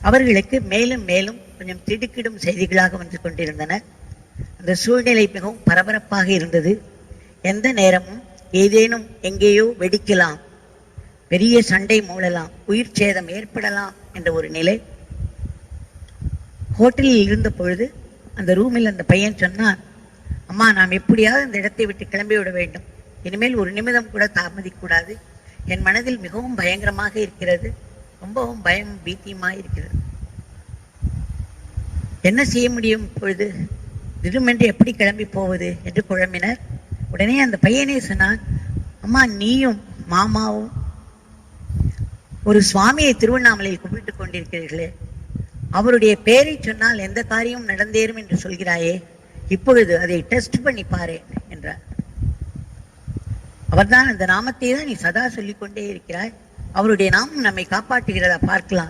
அவர்களுக்கு மேலும் மேலும் கொஞ்சம் திடுக்கிடும் செய்திகளாக வந்து கொண்டிருந்தன. அந்த சூழ்நிலை மிகவும் பரபரப்பாக இருந்தது. எந்த நேரமும் ஏதேனும் எங்கேயோ வெடிக்கலாம் பெரிய சண்டை மூழலாம் உயிர் சேதம் ஏற்படலாம் என்ற ஒரு நிலை. ஹோட்டலில் இருந்த பொழுது அந்த ரூமில் அந்த பையன் சொன்னான் அம்மா நாம் எப்படியாவது இந்த இடத்தை விட்டு கிளம்பி விட வேண்டும். இனிமேல் ஒரு நிமிடம் கூட தாமதிக்கூடாது என் மனதில் மிகவும் பயங்கரமாக இருக்கிறது. ரொம்பவும் பயம் பீத்தியமாக இருக்கிறது என்ன செய்ய முடியும் இப்பொழுது? திடுமென்று எப்படி கிளம்பி போவது என்று குழம்பினர். உடனே அந்த பையனே சொன்னான் அம்மா நீயும் மாமாவும் ஒரு சுவாமியை திருவண்ணாமலையில் கும்பிட்டு கொண்டிருக்கிறீர்களே. அவருடைய பெயரை சொன்னால் எந்த காரியமும் நடந்தேறும் என்று சொல்கிறாயே. இப்பொழுது அதை டெஸ்ட் பண்ணி பாரு என்றார். அவர்தான் அந்த நாமத்தை தான் நீ சதா சொல்லிக் கொண்டே இருக்கிறாய். அவருடைய நாமம் நம்மை காப்பாற்றுகிறதா பார்க்கலாம்.